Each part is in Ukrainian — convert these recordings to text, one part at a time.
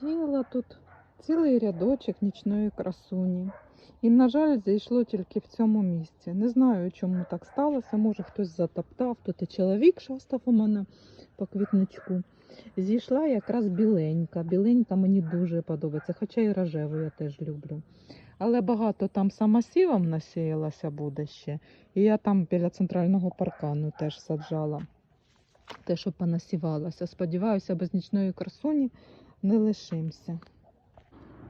Посіяла тут цілий рядочок нічної красуні. І, на жаль, зійшло тільки в цьому місці. Не знаю, чому так сталося. Може, хтось затоптав, тут і чоловік шастав у мене по квітничку. Зійшла якраз біленька. Біленька мені дуже подобається, хоча і рожеву я теж люблю. Але багато там самосівом насіялася буде ще. І я там біля центрального паркану теж саджала. Те, що понасівалося. Сподіваюся, без нічної красуні не лишимося.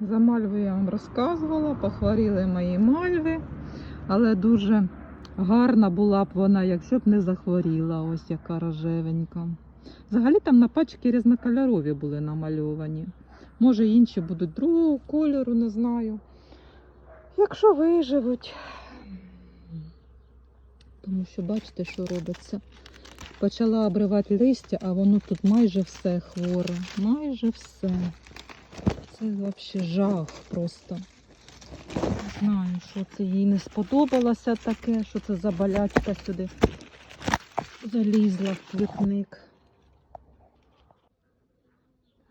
За мальву я вам розказувала, похворіли мої мальви, але дуже гарна була б вона, якщо б не захворіла, ось яка рожевенька. Взагалі там на пачки різнокольорові були намальовані. Може, інші будуть другого кольору, не знаю. Якщо виживуть. Тому що бачите, що робиться. Почала обривати листя, а воно тут майже все хворе. Майже все. Це взагалі жах просто. Не знаю, що це їй не сподобалося таке, що це за болячка сюди залізла в квітник.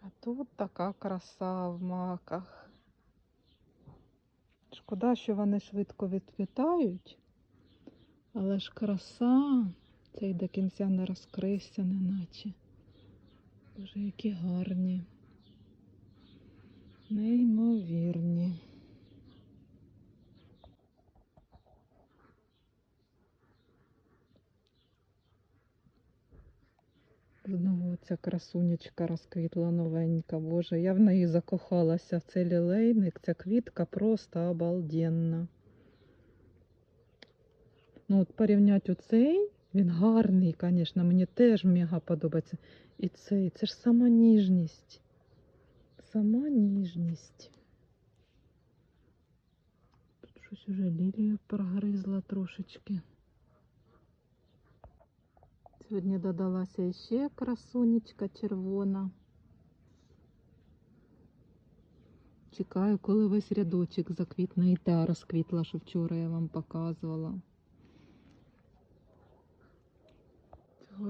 А тут така краса в маках. Шкода, що вони швидко відквітають, але ж краса цей до кінця не розкрився, неначе. Боже, які гарні. Неймовірні. Знову ця красунечка розквітла новенька. Боже, я в неї закохалася в цей лілейник. Ця квітка просто обалденна. Ну, от порівняти оцей, він гарний, звісно, мені теж мега подобається. І цей, це ж сама ніжність. Сама ніжність. Тут щось уже лілія прогризла трошечки. Сьогодні додалася ще красунечка червона. Чекаю, коли весь рядочок заквітне і та розквітла, що вчора я вам показувала.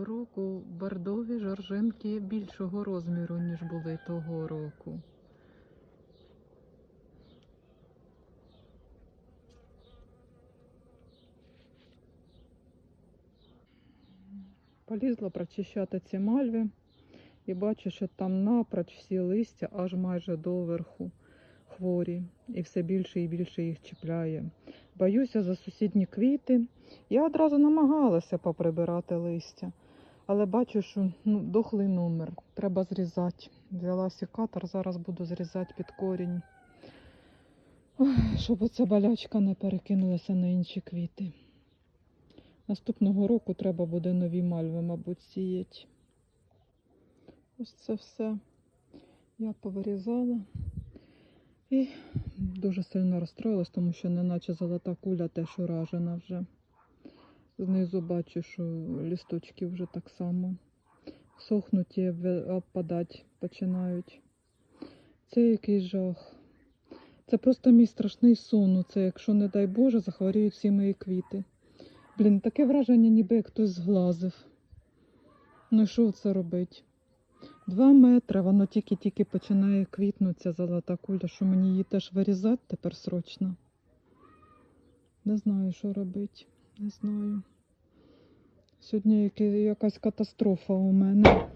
Року бордові жоржинки більшого розміру, ніж були того року. Полізла прочищати ці мальви і бачу, що там напроч всі листя аж майже доверху хворі, і все більше і більше їх чіпляє. Боюся за сусідні квіти. Я одразу намагалася поприбирати листя, але бачу, що ну, дохлий номер. Треба зрізати. Взяла секатор, зараз буду зрізати під корінь. Ой, щоб оця болячка не перекинулася на інші квіти. Наступного року треба буде нові мальви, мабуть, сіяти. Ось це все я повирізала і дуже сильно розстроїлась, тому що неначе золота куля теж уражена вже. Знизу бачу, що лісточки вже так само сохнуть і опадати починають. Це який жах. Це просто мій страшний сон. Це якщо, не дай Боже, захворіють всі мої квіти. Блін, таке враження, ніби як хтось зглазив. Ну що це робить? Два метри, воно тільки-тільки починає квітнути, ця золота куля, що мені її теж вирізати тепер срочно. Не знаю, що робити. Не знаю. Сьогодні якась катастрофа у мене.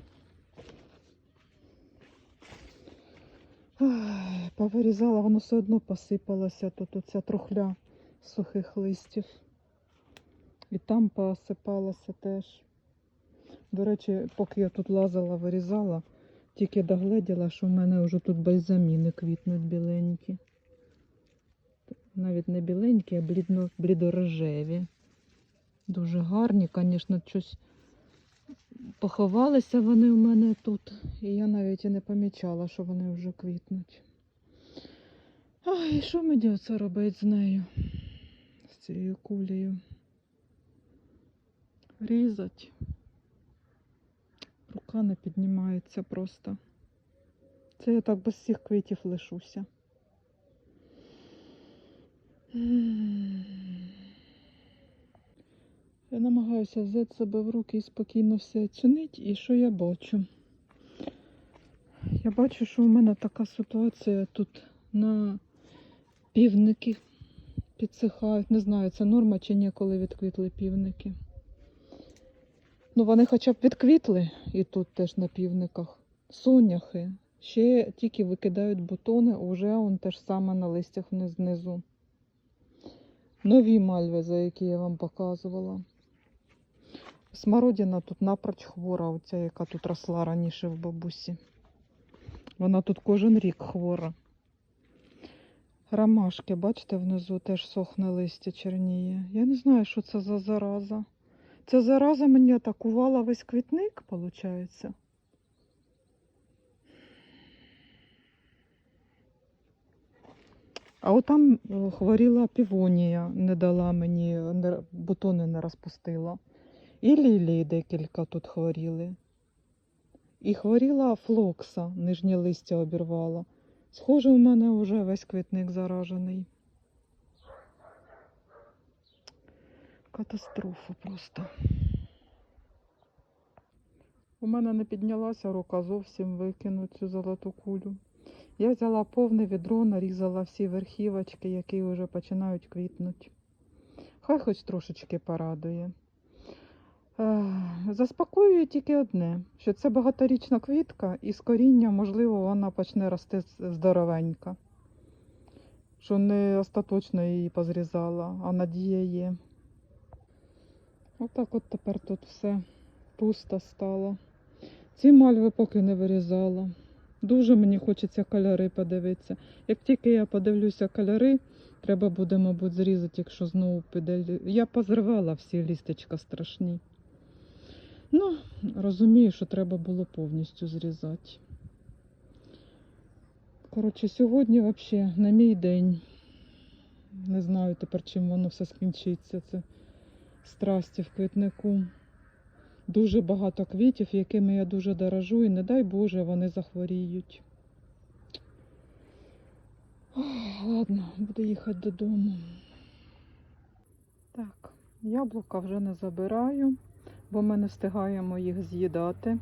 Повирізала, воно все одно посипалося тут оця трухля сухих листів. І там посипалося теж. До речі, поки я тут лазила, вирізала, тільки догледіла, що в мене вже тут бальзаміни квітнуть біленькі. Навіть не біленькі, а блідно, блідорожеві. Дуже гарні, звісно, щось поховалися вони в мене тут. І я навіть і не помічала, що вони вже квітнуть. Ай, що мені оце робить з нею? З цією кулею? Різать. Рука не піднімається просто. Це я так без всіх квітів лишуся. Намагаюся взяти себе в руки і спокійно все оцінити. І що я бачу? Я бачу, що у мене така ситуація тут на півники підсихають. Не знаю, це норма чи ні, коли відквітли півники. Ну, вони хоча б відквітли і тут теж на півниках. Соняхи. Ще тільки викидають бутони, уже он те ж саме на листях знизу. Нові мальви, за які я вам показувала. Смородина тут напроч хвора, оця, яка тут росла раніше в бабусі. Вона тут кожен рік хвора. Ромашки, бачите, внизу теж сохне листя черніє. Я не знаю, що це за зараза. Ця зараза мені атакувала весь квітник, виходить. А отам е, хворіла півонія, не дала мені, бутони не розпустила. І лілії декілька тут хворіли. І хворіла флокса, нижнє листя обірвала. Схоже, у мене вже весь квітник заражений. Катастрофа просто. У мене не піднялася рука зовсім викинути цю золоту кулю. Я взяла повне відро, нарізала всі верхівочки, які вже починають квітнути. Хай хоч трошечки порадує. Е, Заспокоює тільки одне, що це багаторічна квітка, і з коріння, можливо, вона почне рости здоровенька. Що не остаточно її позрізала, а надія є. Отак от тепер тут все пусто стало. Ці мальви поки не вирізала. Дуже мені хочеться кольори подивитися. Як тільки я подивлюся кольори, треба буде, мабуть, зрізати, якщо знову піде. Я позривала всі лістечка страшні. Ну, розумію, що треба було повністю зрізати. Коротше, сьогодні взагалі на мій день. Не знаю тепер, чим воно все скінчиться. Це страсті в квітнику. Дуже багато квітів, якими я дуже дорожу, і не дай Боже, вони захворіють. Ох, Ладно, буду їхати додому. Так, яблука вже не забираю, бо ми не встигаємо їх з'їдати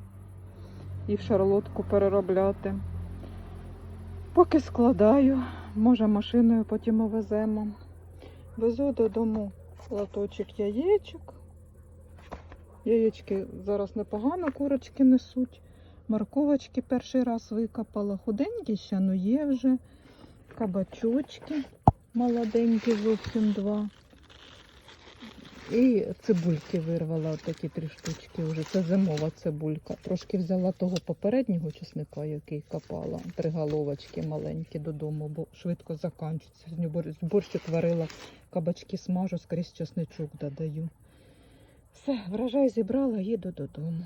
і в шарлотку переробляти. Поки складаю, може машиною потім увеземо. Везу додому лоточок яєчок. Яєчки зараз непогано, курочки несуть. Морковочки перший раз викопала. Худенькі ще, ну є вже. Кабачочки молоденькі, зовсім два. І цибульки вирвала отакі три штучки вже. Це зимова цибулька. Трошки взяла того попереднього чесника, який копала. Три головочки маленькі додому, бо швидко закінчується. З бор- борщик варила, кабачки смажу, скрізь чесничок додаю. Все, врожай зібрала, їду додому.